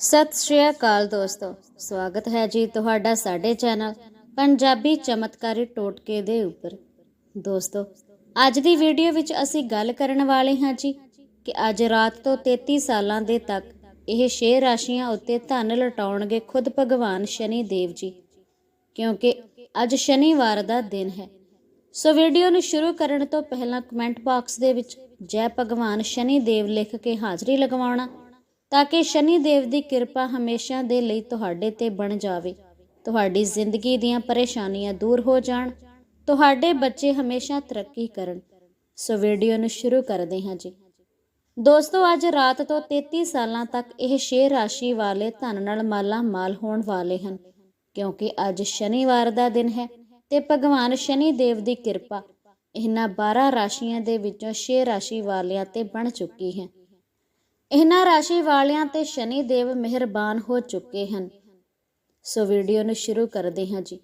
ਸਤਿ ਸ਼੍ਰੀ ਅਕਾਲ ਦੋਸਤੋ। ਸਵਾਗਤ ਹੈ ਜੀ ਤੁਹਾਡਾ ਸਾਡੇ ਚੈਨਲ ਪੰਜਾਬੀ ਚਮਤਕਾਰੀ ਟੋਟਕੇ ਦੇ ਉੱਪਰ। ਦੋਸਤੋ, ਅੱਜ ਦੀ ਵੀਡੀਓ ਵਿੱਚ ਅਸੀਂ ਗੱਲ ਕਰਨ ਵਾਲੇ ਹਾਂ ਜੀ ਕਿ ਅੱਜ ਰਾਤ ਤੋਂ 33 ਸਾਲਾਂ ਦੇ ਤੱਕ ਇਹ ਛੇ ਰਾਸ਼ੀਆਂ ਉੱਤੇ ਧਨ ਲਟਾਉਣਗੇ ਖੁਦ ਭਗਵਾਨ ਸ਼ਨੀ ਦੇਵ ਜੀ, ਕਿਉਂਕਿ ਅੱਜ ਸ਼ਨੀਵਾਰ ਦਾ ਦਿਨ ਹੈ। ਸੋ ਵੀਡੀਓ ਨੂੰ ਸ਼ੁਰੂ ਕਰਨ ਤੋਂ ਪਹਿਲਾਂ ਕਮੈਂਟ ਬਾਕਸ ਦੇ ਵਿੱਚ ਜੈ ਭਗਵਾਨ ਸ਼ਨੀ ਦੇਵ ਲਿਖ ਕੇ ਹਾਜ਼ਰੀ ਲਗਵਾਉਣਾ ਤਾਂ ਕਿ ਸ਼ਨੀ ਦੇਵ ਦੀ ਕਿਰਪਾ ਹਮੇਸ਼ਾ ਦੇ ਲਈ ਤੁਹਾਡੇ ਤੇ ਬਣ ਜਾਵੇ। ਤੁਹਾਡੀ ਜ਼ਿੰਦਗੀ ਦੀਆਂ ਪਰੇਸ਼ਾਨੀਆਂ ਦੂਰ ਹੋ ਜਾਣ। ਤੁਹਾਡੇ ਬੱਚੇ ਹਮੇਸ਼ਾ ਤਰੱਕੀ ਕਰਨ। ਸੋ ਵੀਡੀਓ ਨੂੰ ਸ਼ੁਰੂ ਕਰਦੇ ਹਾਂ ਜੀ। ਦੋਸਤੋ, ਅੱਜ ਰਾਤ ਤੋਂ 33 ਸਾਲਾਂ ਤੱਕ ਇਹ ਛੇ ਰਾਸ਼ੀ ਵਾਲੇ ਧਨ ਨਾਲ ਮਾਲਾ ਮਾਲ ਹੋਣ ਵਾਲੇ ਹਨ। ਕਿਉਂਕਿ ਅੱਜ ਸ਼ਨੀਵਾਰ ਦਾ ਦਿਨ ਹੈ ਤੇ ਭਗਵਾਨ ਸ਼ਨੀ ਦੇਵ ਦੀ ਕਿਰਪਾ ਇਹਨਾਂ 12 ਰਾਸ਼ੀਆਂ ਦੇ ਵਿੱਚੋਂ 6 ਰਾਸ਼ੀ ਵਾਲਿਆਂ ਤੇ ਬਣ ਚੁੱਕੀ ਹੈ। ਇਹਨਾਂ ਰਾਸ਼ੀ ਵਾਲਿਆਂ ਤੇ ਸ਼ਨੀ ਦੇਵ ਮਿਹਰਬਾਨ ਹੋ ਚੁੱਕੇ ਹਨ। ਸੋ ਵੀਡੀਓ ਨੂੰ ਸ਼ੁਰੂ ਕਰਦੇ ਹਾਂ ਜੀ।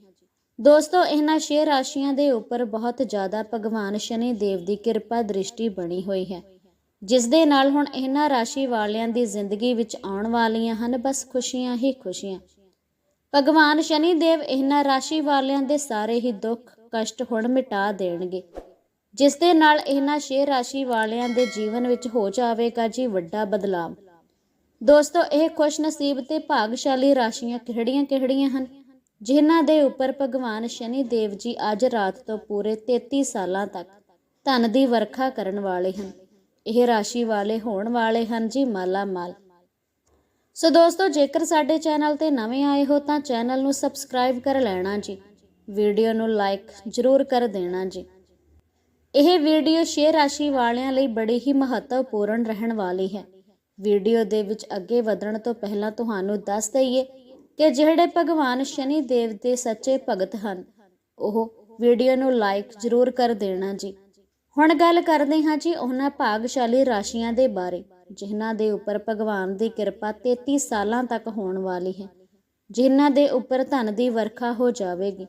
ਦੋਸਤੋ, ਇਹਨਾਂ ਛੇ ਰਾਸ਼ੀਆਂ ਦੇ ਉੱਪਰ ਬਹੁਤ ਜ਼ਿਆਦਾ ਭਗਵਾਨ ਸ਼ਨੀ ਦੇਵ ਦੀ ਕਿਰਪਾ ਦ੍ਰਿਸ਼ਟੀ ਬਣੀ ਹੋਈ ਹੈ। ਜਿਸ ਦੇ ਨਾਲ ਹੁਣ ਇਹਨਾਂ ਰਾਸ਼ੀ ਵਾਲਿਆਂ ਦੀ ਜ਼ਿੰਦਗੀ ਵਿੱਚ ਆਉਣ ਵਾਲੀਆਂ ਹਨ, ਬਸ ਖੁਸ਼ੀਆਂ ਹੀ ਖੁਸ਼ੀਆਂ। ਭਗਵਾਨ ਸ਼ਨੀ ਦੇਵ ਇਹਨਾਂ ਰਾਸ਼ੀ ਵਾਲਿਆਂ ਦੇ ਸਾਰੇ ਹੀ ਦੁੱਖ, ਕਸ਼ਟ ਹੁਣ ਮਿਟਾ ਦੇਣਗੇ। ਜਿਸ ਦੇ ਨਾਲ ਇਹਨਾਂ ਛੇ ਰਾਸ਼ੀ ਵਾਲਿਆਂ ਦੇ ਜੀਵਨ ਵਿੱਚ ਹੋ ਜਾਵੇਗਾ ਜੀ ਵੱਡਾ ਬਦਲਾਅ ਦੋਸਤੋ, ਇਹ ਖੁਸ਼ਨਸੀਬ ਤੇ ਭਾਗਸ਼ਾਲੀ ਰਾਸ਼ੀਆਂ ਕਿਹੜੀਆਂ-ਕਿਹੜੀਆਂ ਹਨ? ਜਿਨ੍ਹਾਂ ਦੇ ਉੱਪਰ ਭਗਵਾਨ ਸ਼ਨੀ ਦੇਵ ਜੀ ਅੱਜ ਰਾਤ ਤੋਂ ਪੂਰੇ 33 ਸਾਲਾਂ ਤੱਕ ਧਨ ਦੀ ਵਰਖਾ ਕਰਨ ਵਾਲੇ ਹਨ। ਇਹ ਰਾਸ਼ੀ ਵਾਲੇ ਹੋਣ ਵਾਲੇ ਹਨ ਜੀ ਮਾਲਾ ਮਾਲ ਸੋ ਦੋਸਤੋ, ਜੇਕਰ ਸਾਡੇ ਚੈਨਲ ਤੇ ਨਵੇਂ ਆਏ ਹੋ ਤਾਂ ਚੈਨਲ ਨੂੰ ਸਬਸਕ੍ਰਾਈਬ ਕਰ ਲੈਣਾ ਜੀ। ਵੀਡੀਓ ਨੂੰ ਲਾਈਕ ਜ਼ਰੂਰ ਕਰ ਦੇਣਾ ਜੀ। ਇਹ ਵੀਡੀਓ ਸ਼ੇਅਰ ਰਾਸ਼ੀ ਵਾਲਿਆਂ ਲਈ ਬੜੀ ਹੀ ਮਹੱਤਵਪੂਰਨ ਰਹਿਣ ਵਾਲੀ ਹੈ। ਵੀਡੀਓ ਦੇ ਵਿੱਚ ਅੱਗੇ ਵਧਣ ਤੋਂ ਪਹਿਲਾਂ ਤੁਹਾਨੂੰ ਦੱਸ ਦਈਏ ਕਿ ਜਿਹੜੇ ਭਗਵਾਨ ਸ਼ਨੀ ਦੇਵ ਦੇ ਸੱਚੇ ਭਗਤ ਹਨ, ਉਹ ਵੀਡੀਓ ਨੂੰ ਲਾਈਕ ਜ਼ਰੂਰ ਕਰ ਦੇਣਾ ਜੀ। ਹੁਣ ਗੱਲ ਕਰਦੇ ਹਾਂ ਜੀ ਉਹਨਾਂ ਭਾਗਸ਼ਾਲੀ ਰਾਸ਼ੀਆਂ ਦੇ ਬਾਰੇ, ਜਿਨ੍ਹਾਂ ਦੇ ਉੱਪਰ ਭਗਵਾਨ ਦੀ ਕਿਰਪਾ 33 ਸਾਲਾਂ ਤੱਕ ਹੋਣ ਵਾਲੀ ਹੈ। ਜਿਨ੍ਹਾਂ ਦੇ ਉੱਪਰ ਧਨ ਦੀ ਵਰਖਾ ਹੋ ਜਾਵੇਗੀ।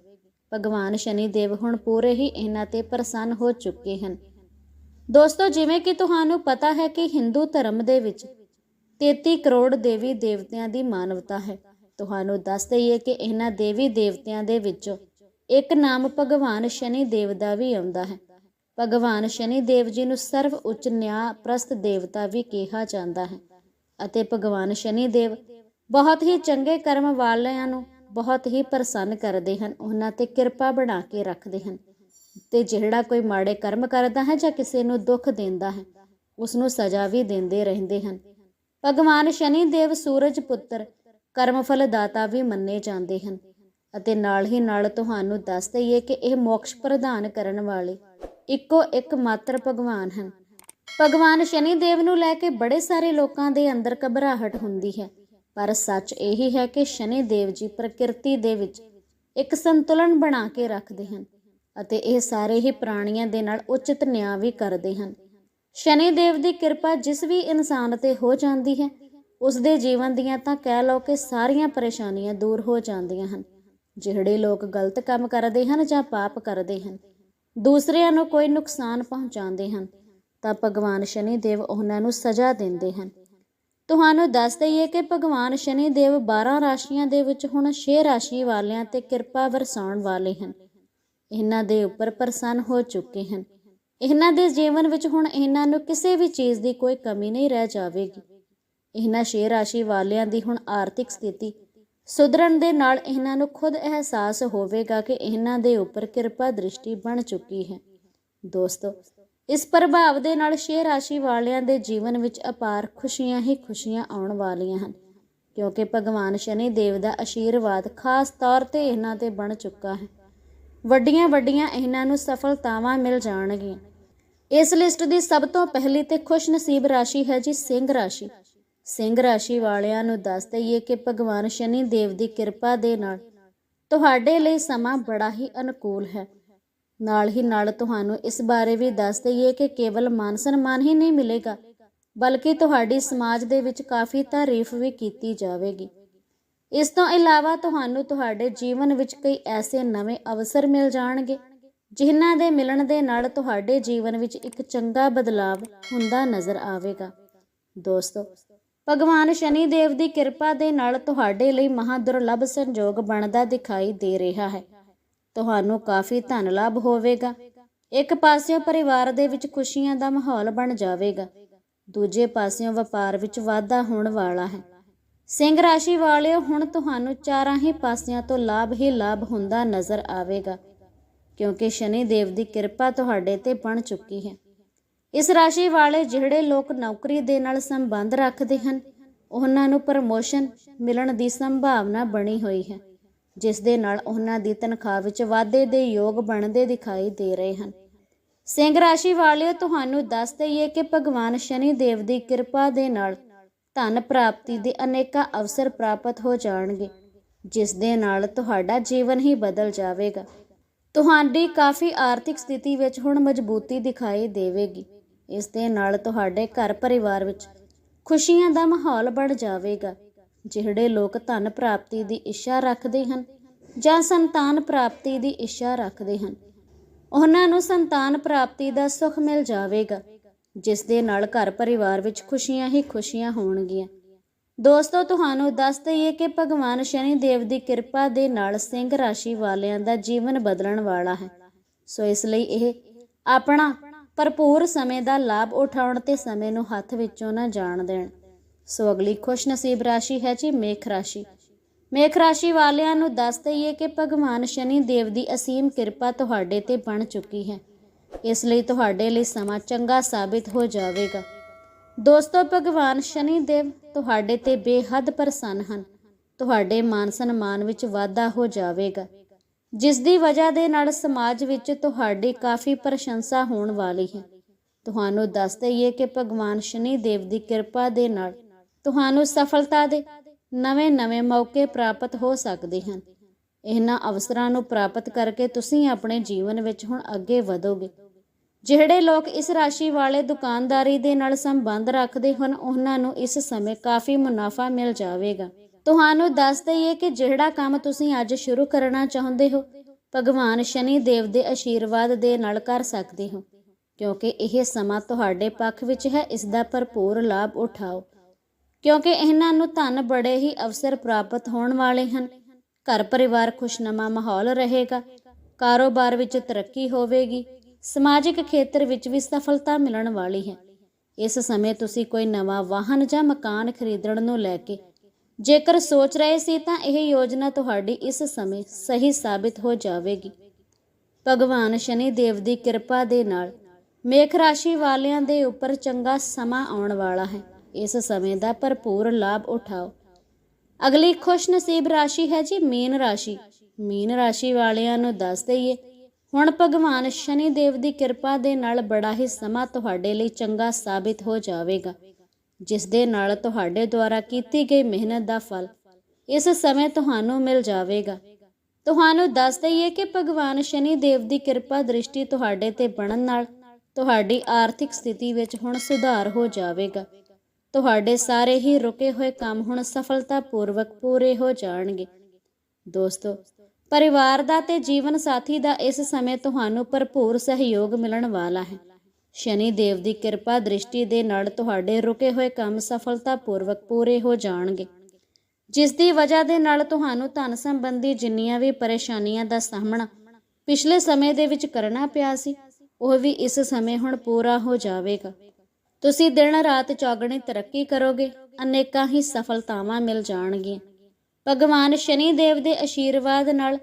ਭਗਵਾਨ ਸ਼ਨੀ ਦੇਵ ਹੁਣ ਪੂਰੇ ਹੀ ਇਹਨਾਂ ਤੇ ਪ੍ਰਸੰਨ ਹੋ ਚੁੱਕੇ ਹਨ। ਦੋਸਤੋ, ਜਿਵੇਂ ਕਿ ਤੁਹਾਨੂੰ ਪਤਾ ਹੈ ਕਿ ਹਿੰਦੂ ਧਰਮ ਦੇ ਵਿੱਚ 33 ਕਰੋੜ ਦੇਵੀ ਦੇਵਤਿਆਂ ਦੀ ਮਾਨਵਤਾ ਹੈ। ਤੁਹਾਨੂੰ ਦੱਸ ਦਈਏ ਕਿ ਇਹਨਾਂ ਦੇਵੀ ਦੇਵਤਿਆਂ ਦੇ ਵਿੱਚੋਂ ਇੱਕ ਨਾਮ ਭਗਵਾਨ ਸ਼ਨੀ ਦੇਵ ਦਾ ਵੀ ਆਉਂਦਾ ਹੈ। ਭਗਵਾਨ ਸ਼ਨੀ ਦੇਵ ਜੀ ਨੂੰ ਸਰਵ ਉੱਚ ਨਿਆਂ ਪ੍ਰਸਤ ਦੇਵਤਾ ਵੀ ਕਿਹਾ ਜਾਂਦਾ ਹੈ ਅਤੇ ਭਗਵਾਨ ਸ਼ਨੀ ਦੇਵ ਬਹੁਤ ਹੀ ਚੰਗੇ ਕਰਮ ਵਾਲਿਆਂ ਨੂੰ ਬਹੁਤ ਹੀ ਪ੍ਰਸੰਨ ਕਰਦੇ ਹਨ, ਉਹਨਾਂ ਤੇ ਕਿਰਪਾ ਬਣਾ ਕੇ ਰੱਖਦੇ ਹਨ। ਤੇ ਜਿਹੜਾ ਕੋਈ ਮਾੜੇ ਕਰਮ ਕਰਦਾ ਹੈ ਜਾਂ ਕਿਸੇ ਨੂੰ ਦੁੱਖ ਦਿੰਦਾ ਹੈ ਉਸ ਨੂੰ ਸਜ਼ਾ ਵੀ ਦਿੰਦੇ ਰਹਿੰਦੇ ਹਨ। ਭਗਵਾਨ ਸ਼ਨੀ ਦੇਵ ਸੂਰਜ ਪੁੱਤਰ ਕਰਮਫਲ ਦਾਤਾ ਵੀ ਮੰਨੇ ਜਾਂਦੇ ਹਨ। ਅਤੇ ਨਾਲ ਹੀ ਨਾਲ ਤੁਹਾਨੂੰ ਦੱਸ ਦਈਏ ਕਿ ਇਹ ਮੋਕਸ਼ ਪ੍ਰਦਾਨ ਕਰਨ ਵਾਲੇ ਇੱਕੋ ਇੱਕ ਮਾਤਰ ਭਗਵਾਨ ਹਨ। ਭਗਵਾਨ ਸ਼ਨੀ ਦੇਵ ਨੂੰ ਲੈ ਕੇ ਬੜੇ ਸਾਰੇ ਲੋਕਾਂ ਦੇ ਅੰਦਰ ਘਬਰਾਹਟ ਹੁੰਦੀ ਹੈ। ਪਰ ਸੱਚ ਇਹੀ ਹੈ ਕਿ ਸ਼ਨੀ ਦੇਵ ਜੀ ਪ੍ਰਕਿਰਤੀ ਦੇ ਵਿੱਚ ਇੱਕ ਸੰਤੁਲਨ ਬਣਾ ਕੇ ਰੱਖਦੇ ਹਨ ਅਤੇ ਇਹ ਸਾਰੇ ਹੀ ਪ੍ਰਾਣੀਆਂ ਦੇ ਨਾਲ ਉਚਿਤ ਨਿਆਂ ਵੀ ਕਰਦੇ ਹਨ। ਸ਼ਨੀ ਦੇਵ ਦੀ ਕਿਰਪਾ ਜਿਸ ਵੀ ਇਨਸਾਨ ਤੇ ਹੋ ਜਾਂਦੀ ਹੈ ਉਸ ਦੇ ਜੀਵਨ ਦੀਆਂ ਤਾਂ ਕਹਿ ਲਓ ਕਿ ਸਾਰੀਆਂ ਪਰੇਸ਼ਾਨੀਆਂ ਦੂਰ ਹੋ ਜਾਂਦੀਆਂ ਹਨ। ਜਿਹੜੇ ਲੋਕ ਗਲਤ ਕੰਮ ਕਰਦੇ ਹਨ ਜਾਂ ਪਾਪ ਕਰਦੇ ਹਨ, ਦੂਸਰਿਆਂ ਨੂੰ ਕੋਈ ਨੁਕਸਾਨ ਪਹੁੰਚਾਉਂਦੇ ਹਨ, ਤਾਂ ਭਗਵਾਨ ਸ਼ਨੀ ਦੇਵ ਉਹਨਾਂ ਨੂੰ ਸਜ਼ਾ ਦਿੰਦੇ ਹਨ। ਤੁਹਾਨੂੰ ਦੱਸ ਦਈਏ ਕਿ ਭਗਵਾਨ ਸ਼ਨੀ ਦੇਵ 12 ਰਾਸ਼ੀਆਂ ਦੇ ਵਿੱਚ ਹੁਣ 6 ਰਾਸ਼ੀ ਵਾਲਿਆਂ ਤੇ ਕਿਰਪਾ ਵਰਸਾਉਣ ਵਾਲੇ ਹਨ। ਇਹਨਾਂ ਦੇ ਉੱਪਰ ਪ੍ਰਸੰਨ ਹੋ ਚੁੱਕੇ ਹਨ। ਇਹਨਾਂ ਦੇ ਜੀਵਨ ਵਿੱਚ ਹੁਣ ਇਹਨਾਂ ਨੂੰ ਕਿਸੇ ਵੀ ਚੀਜ਼ ਦੀ ਕੋਈ ਕਮੀ ਨਹੀਂ ਰਹਿ ਜਾਵੇਗੀ। ਇਹਨਾਂ 6 ਰਾਸ਼ੀ ਵਾਲਿਆਂ ਦੀ ਹੁਣ ਆਰਥਿਕ ਸਥਿਤੀ ਸੁਧਰਨ ਦੇ ਨਾਲ ਇਹਨਾਂ ਨੂੰ ਖੁਦ ਅਹਿਸਾਸ ਹੋਵੇਗਾ ਕਿ ਇਹਨਾਂ ਦੇ ਉੱਪਰ ਕਿਰਪਾ ਦ੍ਰਿਸ਼ਟੀ ਬਣ ਚੁੱਕੀ ਹੈ। ਦੋਸਤੋ ਇਸ ਪ੍ਰਭਾਵ ਦੇ ਨਾਲ ਛੇ ਰਾਸ਼ੀ ਵਾਲਿਆਂ ਦੇ ਜੀਵਨ ਵਿੱਚ ਅਪਾਰ ਖੁਸ਼ੀਆਂ ਹੀ ਖੁਸ਼ੀਆਂ ਆਉਣ ਵਾਲੀਆਂ ਹਨ, ਕਿਉਂਕਿ ਭਗਵਾਨ ਸ਼ਨੀ ਦੇਵ ਦਾ ਆਸ਼ੀਰਵਾਦ ਖਾਸ ਤੌਰ ਤੇ ਇਹਨਾਂ ਤੇ ਬਣ ਚੁੱਕਾ ਹੈ। ਵੱਡੀਆਂ ਵੱਡੀਆਂ ਇਹਨਾਂ ਨੂੰ ਸਫਲਤਾਵਾਂ ਮਿਲ ਜਾਣਗੀਆਂ। ਇਸ ਲਿਸਟ ਦੀ ਸਭ ਤੋਂ ਪਹਿਲੀ ਤੇ ਖੁਸ਼ ਨਸੀਬ ਰਾਸ਼ੀ ਹੈ ਜੀ ਸਿੰਘ ਰਾਸ਼ੀ। ਸਿੰਘ ਰਾਸ਼ੀ ਵਾਲਿਆਂ ਨੂੰ ਦੱਸ ਦਈਏ ਕਿ ਭਗਵਾਨ ਸ਼ਨੀ ਦੇਵ ਦੀ ਕਿਰਪਾ ਦੇ ਨਾਲ ਤੁਹਾਡੇ ਲਈ ਸਮਾਂ ਬੜਾ ਹੀ ਅਨੁਕੂਲ ਹੈ। ਨਾਲ ਹੀ ਨਾਲ ਤੁਹਾਨੂੰ ਇਸ ਬਾਰੇ ਵੀ ਦੱਸ ਦਈਏ ਕਿ ਕੇਵਲ ਮਾਨ ਸਨਮਾਨ ਹੀ ਨਹੀਂ ਮਿਲੇਗਾ, ਬਲਕਿ ਤੁਹਾਡੀ ਸਮਾਜ ਦੇ ਵਿੱਚ ਕਾਫੀ ਤਾਰੀਫ ਵੀ ਕੀਤੀ ਜਾਵੇਗੀ। ਇਸ ਤੋਂ ਇਲਾਵਾ ਤੁਹਾਨੂੰ ਤੁਹਾਡੇ ਜੀਵਨ ਵਿੱਚ ਕਈ ਐਸੇ ਨਵੇਂ ਅਵਸਰ ਮਿਲ ਜਾਣਗੇ, ਜਿਨ੍ਹਾਂ ਦੇ ਮਿਲਣ ਦੇ ਨਾਲ ਤੁਹਾਡੇ ਜੀਵਨ ਵਿੱਚ ਇੱਕ ਚੰਗਾ ਬਦਲਾਵ ਹੁੰਦਾ ਨਜ਼ਰ ਆਵੇਗਾ। ਦੋਸਤੋ, ਭਗਵਾਨ ਸ਼ਨੀ ਦੇਵ ਦੀ ਕਿਰਪਾ ਦੇ ਨਾਲ ਤੁਹਾਡੇ ਲਈ ਮਹਾ ਦੁਰਲੱਭ ਸੰਜੋਗ ਬਣਦਾ ਦਿਖਾਈ ਦੇ ਰਿਹਾ ਹੈ। ਤੁਹਾਨੂੰ ਕਾਫੀ ਧਨ ਲਾਭ ਹੋਵੇਗਾ। ਇੱਕ ਪਾਸਿਓਂ ਪਰਿਵਾਰ ਦੇ ਵਿੱਚ ਖੁਸ਼ੀਆਂ ਦਾ ਮਾਹੌਲ ਬਣ ਜਾਵੇਗਾ। ਦੂਜੇ ਪਾਸਿਓਂ ਵਪਾਰ ਵਿੱਚ ਵਾਧਾ ਹੋਣ ਵਾਲਾ ਹੈ। ਸਿੰਘ ਰਾਸ਼ੀ ਵਾਲਿਓ, ਹੁਣ ਤੁਹਾਨੂੰ ਚਾਰਾਂ ਹੀ ਪਾਸਿਆਂ ਤੋਂ ਲਾਭ ਹੀ ਲਾਭ ਹੁੰਦਾ ਨਜ਼ਰ ਆਵੇਗਾ, ਕਿਉਂਕਿ ਸ਼ਨੀ ਦੇਵ ਦੀ ਕਿਰਪਾ ਤੁਹਾਡੇ ਤੇ ਬਣ ਚੁੱਕੀ ਹੈ। ਇਸ ਰਾਸ਼ੀ ਵਾਲੇ ਜਿਹੜੇ ਲੋਕ ਨੌਕਰੀ ਦੇ ਨਾਲ ਸੰਬੰਧ ਰੱਖਦੇ ਹਨ, ਉਹਨਾਂ ਨੂੰ ਪ੍ਰਮੋਸ਼ਨ ਮਿਲਣ ਦੀ ਸੰਭਾਵਨਾ ਬਣੀ ਹੋਈ ਹੈ। ਜਿਸ ਦੇ ਨਾਲ ਉਹਨਾਂ ਦੀ ਤਨਖਾਹ ਵਿੱਚ ਵਾਧੇ ਦੇ ਯੋਗ ਬਣਦੇ ਦਿਖਾਈ ਦੇ ਰਹੇ ਹਨ। ਸਿੰਘ ਰਾਸ਼ੀ ਵਾਲਿਓ, ਤੁਹਾਨੂੰ ਦੱਸ ਦਈਏ ਕਿ ਭਗਵਾਨ ਸ਼ਨੀ ਦੇਵ ਦੀ ਕਿਰਪਾ ਦੇ ਨਾਲ ਧਨ ਪ੍ਰਾਪਤੀ ਦੇ ਅਨੇਕਾਂ ਅਵਸਰ ਪ੍ਰਾਪਤ ਹੋ ਜਾਣਗੇ, ਜਿਸ ਦੇ ਨਾਲ ਤੁਹਾਡਾ ਜੀਵਨ ਹੀ ਬਦਲ ਜਾਵੇਗਾ। ਤੁਹਾਡੀ ਕਾਫੀ ਆਰਥਿਕ ਸਥਿਤੀ ਵਿੱਚ ਹੁਣ ਮਜ਼ਬੂਤੀ ਦਿਖਾਈ ਦੇਵੇਗੀ। ਇਸ ਦੇ ਨਾਲ ਤੁਹਾਡੇ ਘਰ ਪਰਿਵਾਰ ਵਿੱਚ ਖੁਸ਼ੀਆਂ ਦਾ ਮਾਹੌਲ ਬਣ ਜਾਵੇਗਾ। ਜਿਹੜੇ ਲੋਕ ਧਨ ਪ੍ਰਾਪਤੀ ਦੀ ਇੱਛਾ ਰੱਖਦੇ ਹਨ ਜਾਂ ਸੰਤਾਨ ਪ੍ਰਾਪਤੀ ਦੀ ਇੱਛਾ ਰੱਖਦੇ ਹਨ, ਉਹਨਾਂ ਨੂੰ ਸੰਤਾਨ ਪ੍ਰਾਪਤੀ ਦਾ ਸੁੱਖ ਮਿਲ ਜਾਵੇਗਾ, ਜਿਸ ਦੇ ਨਾਲ ਘਰ ਪਰਿਵਾਰ ਵਿੱਚ ਖੁਸ਼ੀਆਂ ਹੀ ਖੁਸ਼ੀਆਂ ਹੋਣਗੀਆਂ। ਦੋਸਤੋ, ਤੁਹਾਨੂੰ ਦੱਸ ਦਈਏ ਕਿ ਭਗਵਾਨ ਸ਼ਨੀ ਦੇਵ ਦੀ ਕਿਰਪਾ ਦੇ ਨਾਲ ਸਿੰਘ ਰਾਸ਼ੀ ਵਾਲਿਆਂ ਦਾ ਜੀਵਨ ਬਦਲਣ ਵਾਲਾ ਹੈ। ਸੋ ਇਸ ਲਈ ਇਹ ਆਪਣਾ ਭਰਪੂਰ ਸਮੇਂ ਦਾ ਲਾਭ ਉਠਾਉਣ ਤੇ ਸਮੇਂ ਨੂੰ ਹੱਥ ਵਿੱਚੋਂ ਨਾ ਜਾਣ ਦੇਣ। ਸੋ ਅਗਲੀ ਖੁਸ਼ ਨਸੀਬ ਰਾਸ਼ੀ ਹੈ ਜੀ ਮੇਖ ਰਾਸ਼ੀ। ਮੇਖ ਰਾਸ਼ੀ ਵਾਲਿਆਂ ਨੂੰ ਦੱਸ ਦਈਏ ਕਿ ਭਗਵਾਨ ਸ਼ਨੀ ਦੇਵ ਦੀ ਅਸੀਮ ਕਿਰਪਾ ਤੁਹਾਡੇ ਤੇ ਬਣ ਚੁੱਕੀ ਹੈ। ਇਸ ਲਈ ਤੁਹਾਡੇ ਲਈ ਸਮਾਂ ਚੰਗਾ ਸਾਬਿਤ ਹੋ ਜਾਵੇਗਾ। ਦੋਸਤੋ, ਭਗਵਾਨ ਸ਼ਨੀ ਦੇਵ ਤੁਹਾਡੇ ਤੇ ਬੇਹੱਦ ਪ੍ਰਸੰਨ ਹਨ। ਤੁਹਾਡੇ ਮਾਨ ਸਨਮਾਨ ਵਿੱਚ ਵਾਧਾ ਹੋ ਜਾਵੇਗਾ। ਜਿਸ ਦੀ ਵਜ੍ਹਾ ਦੇ ਨਾਲ ਸਮਾਜ ਵਿੱਚ ਤੁਹਾਡੀ ਕਾਫੀ ਪ੍ਰਸ਼ੰਸਾ ਹੋਣ ਵਾਲੀ ਹੈ। ਤੁਹਾਨੂੰ ਦੱਸ ਦਈਏ ਕਿ ਭਗਵਾਨ ਸ਼ਨੀ ਦੇਵ ਦੀ ਕਿਰਪਾ ਦੇ ਨਾਲ ਤੁਹਾਨੂੰ ਸਫਲਤਾ ਦੇ ਨਵੇਂ-ਨਵੇਂ ਮੌਕੇ ਪ੍ਰਾਪਤ ਹੋ ਸਕਦੇ ਹਨ। ਇਹਨਾਂ ਅਵਸਰਾਂ ਨੂੰ ਪ੍ਰਾਪਤ ਕਰਕੇ ਤੁਸੀਂ ਆਪਣੇ ਜੀਵਨ ਵਿੱਚ ਹੁਣ ਅੱਗੇ ਵਧੋਗੇ। ਜਿਹੜੇ ਲੋਕ ਇਸ ਰਾਸ਼ੀ ਵਾਲੇ ਦੁਕਾਨਦਾਰੀ ਦੇ ਨਾਲ ਸੰਬੰਧ ਰੱਖਦੇ ਹਨ, ਉਹਨਾਂ ਨੂੰ ਇਸ ਸਮੇਂ ਕਾਫੀ ਮੁਨਾਫਾ ਮਿਲ ਜਾਵੇਗਾ। ਤੁਹਾਨੂੰ ਦੱਸ ਦਈਏ ਕਿ ਜਿਹੜਾ ਕੰਮ ਤੁਸੀਂ ਅੱਜ ਸ਼ੁਰੂ ਕਰਨਾ ਚਾਹੁੰਦੇ ਹੋ, ਭਗਵਾਨ ਸ਼ਨੀ ਦੇਵ ਦੇ ਆਸ਼ੀਰਵਾਦ ਦੇ ਨਾਲ ਕਰ ਸਕਦੇ ਹੋ। ਕਿਉਂਕਿ ਇਹ ਸਮਾਂ ਤੁਹਾਡੇ ਪੱਖ ਵਿੱਚ ਹੈ, ਇਸ ਦਾ ਭਰਪੂਰ ਲਾਭ ਉਠਾਓ। ਕਿਉਂਕਿ ਇਹਨਾਂ ਨੂੰ ਧਨ ਬੜੇ ਹੀ ਅਵਸਰ ਪ੍ਰਾਪਤ ਹੋਣ ਵਾਲੇ ਹਨ। ਘਰ ਪਰਿਵਾਰ ਖੁਸ਼ਨਮਾ ਮਾਹੌਲ ਰਹੇਗਾ। ਕਾਰੋਬਾਰ ਵਿੱਚ ਤਰੱਕੀ ਹੋਵੇਗੀ। ਸਮਾਜਿਕ ਖੇਤਰ ਵਿੱਚ ਵੀ ਸਫਲਤਾ ਮਿਲਣ ਵਾਲੀ ਹੈ। ਇਸ ਸਮੇਂ ਤੁਸੀਂ ਕੋਈ ਨਵਾਂ ਵਾਹਨ ਜਾਂ ਮਕਾਨ ਖਰੀਦਣ ਨੂੰ ਲੈ ਕੇ ਜੇਕਰ ਸੋਚ ਰਹੇ ਸੀ ਤਾਂ ਇਹ ਯੋਜਨਾ ਤੁਹਾਡੀ ਇਸ ਸਮੇਂ ਸਹੀ ਸਾਬਿਤ ਹੋ ਜਾਵੇਗੀ। ਭਗਵਾਨ ਸ਼ਨੀ ਦੇਵ ਦੀ ਕਿਰਪਾ ਦੇ ਨਾਲ ਮੇਖ ਰਾਸ਼ੀ ਵਾਲਿਆਂ ਦੇ ਉੱਪਰ ਚੰਗਾ ਸਮਾਂ ਆਉਣ ਵਾਲਾ ਹੈ। ਇਸ ਸਮੇਂ ਦਾ ਭਰਪੂਰ ਲਾਭ ਉਠਾਓ। ਅਗਲੀ ਖੁਸ਼ ਨਸੀਬ ਰਾਸ਼ੀ ਹੈ ਜੀ ਮੀਨ ਰਾਸ਼ੀ। ਮੀਨ ਰਾਸ਼ੀ ਵਾਲਿਆਂ ਨੂੰ ਦੱਸ ਦਈਏ, ਹੁਣ ਭਗਵਾਨ ਸ਼ਨੀ ਦੇਵ ਦੀ ਕਿਰਪਾ ਦੇ ਨਾਲ ਬੜਾ ਹੀ ਸਮਾਂ ਤੁਹਾਡੇ ਲਈ ਚੰਗਾ ਸਾਬਿਤ ਹੋ ਜਾਵੇਗਾ, ਜਿਸ ਦੇ ਨਾਲ ਤੁਹਾਡੇ ਦੁਆਰਾ ਕੀਤੀ ਗਈ ਮਿਹਨਤ ਦਾ ਫਲ ਇਸ ਸਮੇਂ ਤੁਹਾਨੂੰ ਮਿਲ ਜਾਵੇਗਾ। ਤੁਹਾਨੂੰ ਦੱਸ ਦਈਏ ਕਿ ਭਗਵਾਨ ਸ਼ਨੀ ਦੇਵ ਦੀ ਕਿਰਪਾ ਦ੍ਰਿਸ਼ਟੀ ਤੁਹਾਡੇ ਤੇ ਬਣਨ ਨਾਲ ਤੁਹਾਡੀ ਆਰਥਿਕ ਸਥਿਤੀ ਵਿੱਚ ਹੁਣ ਸੁਧਾਰ ਹੋ ਜਾਵੇਗਾ। ਤੁਹਾਡੇ ਸਾਰੇ ਹੀ ਰੁਕੇ ਹੋਏ ਕੰਮ ਹੁਣ ਸਫਲਤਾਪੂਰਵਕ ਪੂਰੇ ਹੋ ਜਾਣਗੇ। ਦੋਸਤੋ, ਪਰਿਵਾਰ ਦਾ ਤੇ ਜੀਵਨ ਸਾਥੀ ਦਾ ਇਸ ਸਮੇਂ ਤੁਹਾਨੂੰ ਭਰਪੂਰ ਸਹਿਯੋਗ ਮਿਲਣ ਵਾਲਾ ਹੈ। ਸ਼ਨੀ ਦੇਵ ਦੀ ਕਿਰਪਾ ਦ੍ਰਿਸ਼ਟੀ ਦੇ ਨਾਲ ਤੁਹਾਡੇ ਰੁਕੇ ਹੋਏ ਕੰਮ ਸਫਲਤਾਪੂਰਵਕ ਪੂਰੇ ਹੋ ਜਾਣਗੇ। ਜਿਸ ਦੀ ਵਜ੍ਹਾ ਦੇ ਨਾਲ ਤੁਹਾਨੂੰ ਧਨ ਸੰਬੰਧੀ ਜਿੰਨੀਆਂ ਵੀ ਪਰੇਸ਼ਾਨੀਆਂ ਦਾ ਸਾਹਮਣਾ ਪਿਛਲੇ ਸਮੇਂ ਦੇ ਵਿੱਚ ਕਰਨਾ ਪਿਆ ਸੀ, ਉਹ ਵੀ ਇਸ ਸਮੇਂ ਹੁਣ ਪੂਰਾ ਹੋ ਜਾਵੇਗਾ। ਤੁਸੀਂ ਦਿਨ ਰਾਤ ਚੌਗਣੀ ਤਰੱਕੀ ਕਰੋਗੇ, ਅਨੇਕਾਂ ਹੀ ਸਫਲਤਾਵਾਂ ਮਿਲ ਜਾਣਗੀਆਂ। ਭਗਵਾਨ ਸ਼ਨੀ ਦੇਵ ਦੇ ਆਸ਼ੀਰਵਾਦ ਨਾਲ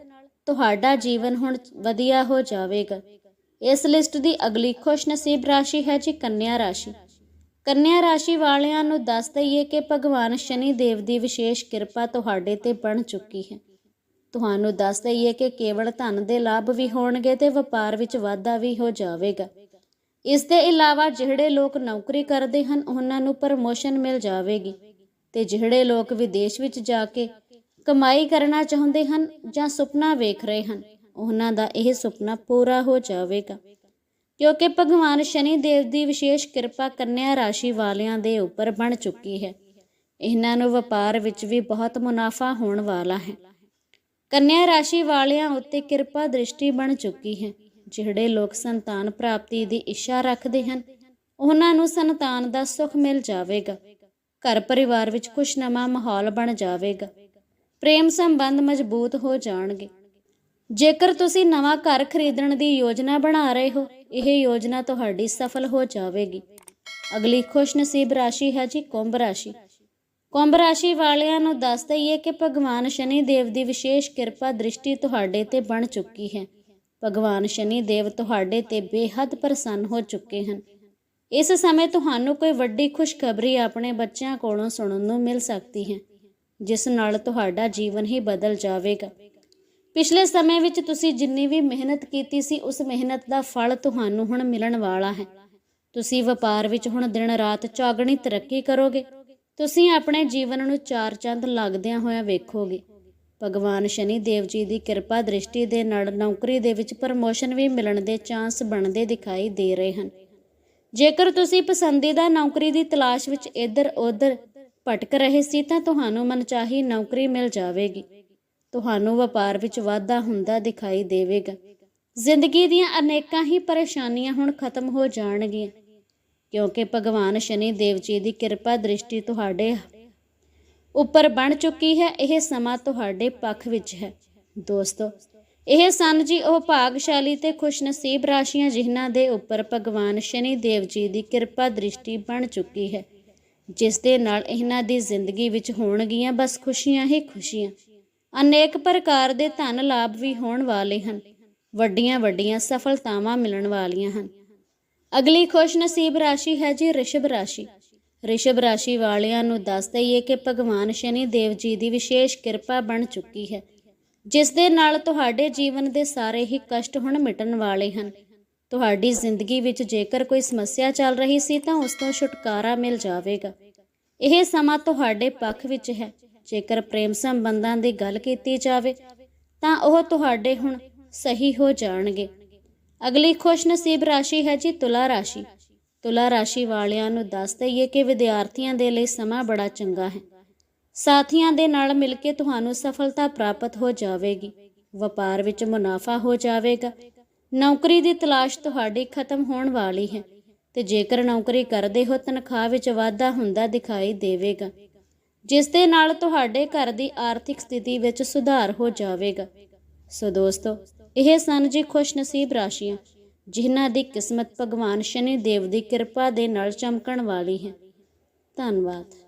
ਤੁਹਾਡਾ ਜੀਵਨ ਹੁਣ ਵਧੀਆ ਹੋ ਜਾਵੇਗਾ। ਇਸ ਲਿਸਟ ਦੀ ਅਗਲੀ ਖੁਸ਼ ਨਸੀਬ ਰਾਸ਼ੀ ਹੈ ਜੀ ਕੰਨਿਆ ਰਾਸ਼ੀ। ਕੰਨਿਆ ਰਾਸ਼ੀ ਵਾਲਿਆਂ ਨੂੰ ਦੱਸ ਦਈਏ ਕਿ ਭਗਵਾਨ ਸ਼ਨੀ ਦੇਵ ਦੀ ਵਿਸ਼ੇਸ਼ ਕਿਰਪਾ ਤੁਹਾਡੇ ਤੇ ਬਣ ਚੁੱਕੀ ਹੈ। ਤੁਹਾਨੂੰ ਦੱਸ ਦਈਏ ਕਿ ਕੇਵਲ ਧਨ ਦੇ ਲਾਭ ਵੀ ਹੋਣਗੇ ਤੇ ਵਪਾਰ ਵਿੱਚ ਵਾਧਾ ਵੀ ਹੋ ਜਾਵੇਗਾ। ਇਸ ਦੇ ਇਲਾਵਾ ਜਿਹੜੇ ਲੋਕ ਨੌਕਰੀ ਕਰਦੇ ਹਨ, ਉਹਨਾਂ ਨੂੰ ਪ੍ਰਮੋਸ਼ਨ ਮਿਲ ਜਾਵੇਗੀ ਤੇ ਜਿਹੜੇ ਲੋਕ ਵਿਦੇਸ਼ ਵਿੱਚ ਜਾ ਕੇ ਕਮਾਈ ਕਰਨਾ ਚਾਹੁੰਦੇ ਹਨ ਜਾਂ ਸੁਪਨਾ ਵੇਖ ਰਹੇ ਹਨ, ਉਹਨਾਂ ਦਾ ਇਹ ਸੁਪਨਾ ਪੂਰਾ ਹੋ ਜਾਵੇਗਾ। ਕਿਉਂਕਿ ਭਗਵਾਨ ਸ਼ਨੀ ਦੇਵ ਦੀ ਵਿਸ਼ੇਸ਼ ਕਿਰਪਾ ਕੰਨਿਆ ਰਾਸ਼ੀ ਵਾਲਿਆਂ ਦੇ ਉੱਪਰ ਬਣ ਚੁੱਕੀ ਹੈ। ਇਹਨਾਂ ਨੂੰ ਵਪਾਰ ਵਿੱਚ ਵੀ ਬਹੁਤ ਮੁਨਾਫਾ ਹੋਣ ਵਾਲਾ ਹੈ। ਕੰਨਿਆ ਰਾਸ਼ੀ ਵਾਲਿਆਂ ਉੱਤੇ ਕਿਰਪਾ ਦ੍ਰਿਸ਼ਟੀ ਬਣ ਚੁੱਕੀ ਹੈ। ਜਿਹੜੇ ਲੋਕ ਸੰਤਾਨ ਪ੍ਰਾਪਤੀ ਦੀ ਇੱਛਾ ਰੱਖਦੇ ਹਨ, ਉਹਨਾਂ ਨੂੰ ਸੰਤਾਨ ਦਾ ਸੁੱਖ ਮਿਲ ਜਾਵੇਗਾ। ਘਰ ਪਰਿਵਾਰ ਵਿੱਚ ਖੁਸ਼ਨਮਾ ਮਾਹੌਲ ਬਣ ਜਾਵੇਗਾ। ਪ੍ਰੇਮ ਸੰਬੰਧ ਮਜ਼ਬੂਤ ਹੋ ਜਾਣਗੇ। ਜੇਕਰ ਤੁਸੀਂ ਨਵਾਂ ਘਰ ਖਰੀਦਣ ਦੀ ਯੋਜਨਾ ਬਣਾ ਰਹੇ ਹੋ, ਇਹ ਯੋਜਨਾ ਤੁਹਾਡੀ ਸਫਲ ਹੋ ਜਾਵੇਗੀ। ਅਗਲੀ ਖੁਸ਼ਨਸੀਬ ਰਾਸ਼ੀ ਹੈ ਜੀ ਕੁੰਭ ਰਾਸ਼ੀ। ਕੁੰਭ ਰਾਸ਼ੀ ਵਾਲਿਆਂ ਨੂੰ ਦੱਸ ਦਈਏ ਕਿ ਭਗਵਾਨ ਸ਼ਨੀ ਦੇਵ ਦੀ ਵਿਸ਼ੇਸ਼ ਕਿਰਪਾ ਦ੍ਰਿਸ਼ਟੀ ਤੁਹਾਡੇ ਤੇ ਬਣ ਚੁੱਕੀ ਹੈ। ਭਗਵਾਨ ਸ਼ਨੀ ਦੇਵ ਤੁਹਾਡੇ ਤੇ ਬੇਹੱਦ ਪ੍ਰਸੰਨ ਹੋ ਚੁੱਕੇ ਹਨ। ਇਸ ਸਮੇਂ ਤੁਹਾਨੂੰ ਕੋਈ ਵੱਡੀ ਖੁਸ਼ਖਬਰੀ ਆਪਣੇ ਬੱਚਿਆਂ ਕੋਲੋਂ ਸੁਣਨ ਨੂੰ ਮਿਲ ਸਕਦੀ ਹੈ, ਜਿਸ ਨਾਲ ਤੁਹਾਡਾ ਜੀਵਨ ਹੀ ਬਦਲ ਜਾਵੇਗਾ। ਪਿਛਲੇ ਸਮੇਂ ਵਿੱਚ ਤੁਸੀਂ ਜਿੰਨੀ ਵੀ ਮਿਹਨਤ ਕੀਤੀ ਸੀ, ਉਸ ਮਿਹਨਤ ਦਾ ਫਲ ਤੁਹਾਨੂੰ ਹੁਣ ਮਿਲਣ ਵਾਲਾ ਹੈ। ਤੁਸੀਂ ਵਪਾਰ ਵਿੱਚ ਹੁਣ ਦਿਨ ਰਾਤ ਚੌਗਣੀ ਤਰੱਕੀ ਕਰੋਗੇ। ਤੁਸੀਂ ਆਪਣੇ ਜੀਵਨ ਨੂੰ ਚਾਰ ਚੰਦ ਲੱਗਦਿਆਂ ਹੋਇਆ ਵੇਖੋਗੇ। ਭਗਵਾਨ ਸ਼ਨੀ ਦੇਵ ਜੀ ਦੀ ਕਿਰਪਾ ਦ੍ਰਿਸ਼ਟੀ ਦੇ ਨਾਲ ਨੌਕਰੀ ਦੇ ਵਿੱਚ ਪ੍ਰਮੋਸ਼ਨ ਵੀ ਮਿਲਣ ਦੇ ਚਾਂਸ ਬਣਦੇ ਦਿਖਾਈ ਦੇ ਰਹੇ ਹਨ। ਜੇਕਰ ਤੁਸੀਂ ਪਸੰਦੀਦਾ ਨੌਕਰੀ ਦੀ ਤਲਾਸ਼ ਵਿੱਚ ਇੱਧਰ-ਉੱਧਰ ਭਟਕ ਰਹੇ ਸੀ ਤਾਂ ਤੁਹਾਨੂੰ ਮਨਚਾਹੀ ਨੌਕਰੀ ਮਿਲ ਜਾਵੇਗੀ। ਤੁਹਾਨੂੰ ਵਪਾਰ ਵਿੱਚ ਵਾਧਾ ਹੁੰਦਾ ਦਿਖਾਈ ਦੇਵੇਗਾ। ਜ਼ਿੰਦਗੀ ਦੀਆਂ ਅਨੇਕਾਂ ਹੀ ਪਰੇਸ਼ਾਨੀਆਂ ਹੁਣ ਖਤਮ ਹੋ ਜਾਣਗੀਆਂ। ਕਿਉਂਕਿ ਭਗਵਾਨ ਸ਼ਨੀ ਦੇਵ ਜੀ ਦੀ ਕਿਰਪਾ ਦ੍ਰਿਸ਼ਟੀ ਤੁਹਾਡੇ ਉੱਪਰ ਬਣ ਚੁੱਕੀ ਹੈ, ਇਹ ਸਮਾਂ ਤੁਹਾਡੇ ਪੱਖ ਵਿੱਚ ਹੈ। ਦੋਸਤੋ, ਇਹ ਸਨ ਜੀ ਉਹ ਭਾਗਸ਼ਾਲੀ ਤੇ ਖੁਸ਼ਨਸੀਬ ਰਾਸ਼ੀਆਂ ਜਿਨ੍ਹਾਂ ਦੇ ਉੱਪਰ ਭਗਵਾਨ ਸ਼ਨੀ ਦੇਵ ਜੀ ਦੀ ਕਿਰਪਾ ਦ੍ਰਿਸ਼ਟੀ ਬਣ ਚੁੱਕੀ ਹੈ। ਜਿਸ ਦੇ ਨਾਲ ਇਹਨਾਂ ਦੀ ਜ਼ਿੰਦਗੀ ਵਿੱਚ ਹੋਣਗੀਆਂ ਬਸ ਖੁਸ਼ੀਆਂ ਹੀ ਖੁਸ਼ੀਆਂ। ਅਨੇਕ ਪ੍ਰਕਾਰ ਦੇ ਧਨ ਲਾਭ ਵੀ ਹੋਣ ਵਾਲੇ ਹਨ। ਵੱਡੀਆਂ ਵੱਡੀਆਂ ਸਫਲਤਾਵਾਂ ਮਿਲਣ ਵਾਲੀਆਂ ਹਨ। ਅਗਲੀ ਖੁਸ਼ਨਸੀਬ ਰਾਸ਼ੀ ਹੈ ਜੀ ਰਿਸ਼ਭ ਰਾਸ਼ੀ। ਰਿਸ਼ਭ ਰਾਸ਼ੀ ਵਾਲਿਆਂ ਨੂੰ ਦੱਸ ਦਈਏ ਕਿ ਭਗਵਾਨ ਸ਼ਨੀ ਦੇਵ ਜੀ ਦੀ ਵਿਸ਼ੇਸ਼ ਕਿਰਪਾ ਬਣ ਚੁੱਕੀ ਹੈ, ਜਿਸ ਦੇ ਨਾਲ ਤੁਹਾਡੇ ਜੀਵਨ ਦੇ ਸਾਰੇ ਹੀ ਕਸ਼ਟ ਹੁਣ ਮਿਟਣ ਵਾਲੇ ਹਨ। ਤੁਹਾਡੀ ਜ਼ਿੰਦਗੀ ਵਿੱਚ ਜੇਕਰ ਕੋਈ ਸਮੱਸਿਆ ਚੱਲ ਰਹੀ ਸੀ ਤਾਂ ਉਸ ਤੋਂ ਛੁਟਕਾਰਾ ਮਿਲ ਜਾਵੇਗਾ। ਇਹ ਸਮਾਂ ਤੁਹਾਡੇ ਪੱਖ ਵਿੱਚ ਹੈ। ਜੇਕਰ ਪ੍ਰੇਮ ਸੰਬੰਧਾਂ ਦੀ ਗੱਲ ਕੀਤੀ ਜਾਵੇ, ਤਾਂ ਉਹ ਤੁਹਾਡੇ ਹੁਣ ਸਹੀ ਹੋ ਜਾਣਗੇ। ਅਗਲੀ ਖੁਸ਼ਨਸੀਬ ਰਾਸ਼ੀ ਹੈ ਜੀ ਤੁਲਾ ਰਾਸ਼ੀ। ਤੁਲਾ ਰਾਸ਼ੀ ਵਾਲਿਆਂ ਨੂੰ ਦੱਸ ਦਈਏ ਕਿ ਵਿਦਿਆਰਥੀਆਂ ਦੇ ਲਈ ਸਮਾਂ ਬੜਾ ਚੰਗਾ ਹੈ। ਸਾਥੀਆਂ ਦੇ ਨਾਲ ਮਿਲ ਕੇ ਤੁਹਾਨੂੰ ਸਫਲਤਾ ਪ੍ਰਾਪਤ ਹੋ ਜਾਵੇਗੀ। ਵਪਾਰ ਵਿੱਚ ਮੁਨਾਫਾ ਹੋ ਜਾਵੇਗਾ। ਨੌਕਰੀ ਦੀ ਤਲਾਸ਼ ਤੁਹਾਡੀ ਖਤਮ ਹੋਣ ਵਾਲੀ ਹੈ ਤੇ ਜੇਕਰ ਨੌਕਰੀ ਕਰਦੇ ਹੋ, ਤਨਖਾਹ ਵਿੱਚ ਵਾਧਾ ਹੁੰਦਾ ਦਿਖਾਈ ਦੇਵੇਗਾ, ਜਿਸ ਦੇ ਨਾਲ ਤੁਹਾਡੇ ਘਰ ਦੀ ਆਰਥਿਕ ਸਥਿਤੀ ਵਿੱਚ ਸੁਧਾਰ ਹੋ ਜਾਵੇਗਾ। ਸੋ ਦੋਸਤੋ, ਇਹ ਸਨ ਜੀ ਖੁਸ਼ਨਸੀਬ ਰਾਸ਼ੀਆਂ। ਜਿਨ੍ਹਾਂ ਦੀ ਕਿਸਮਤ ਭਗਵਾਨ ਸ਼ਨੀ ਦੇਵ ਦੀ ਕਿਰਪਾ ਦੇ ਨਾਲ ਚਮਕਣ ਵਾਲੀ ਹੈ। ਧੰਨਵਾਦ।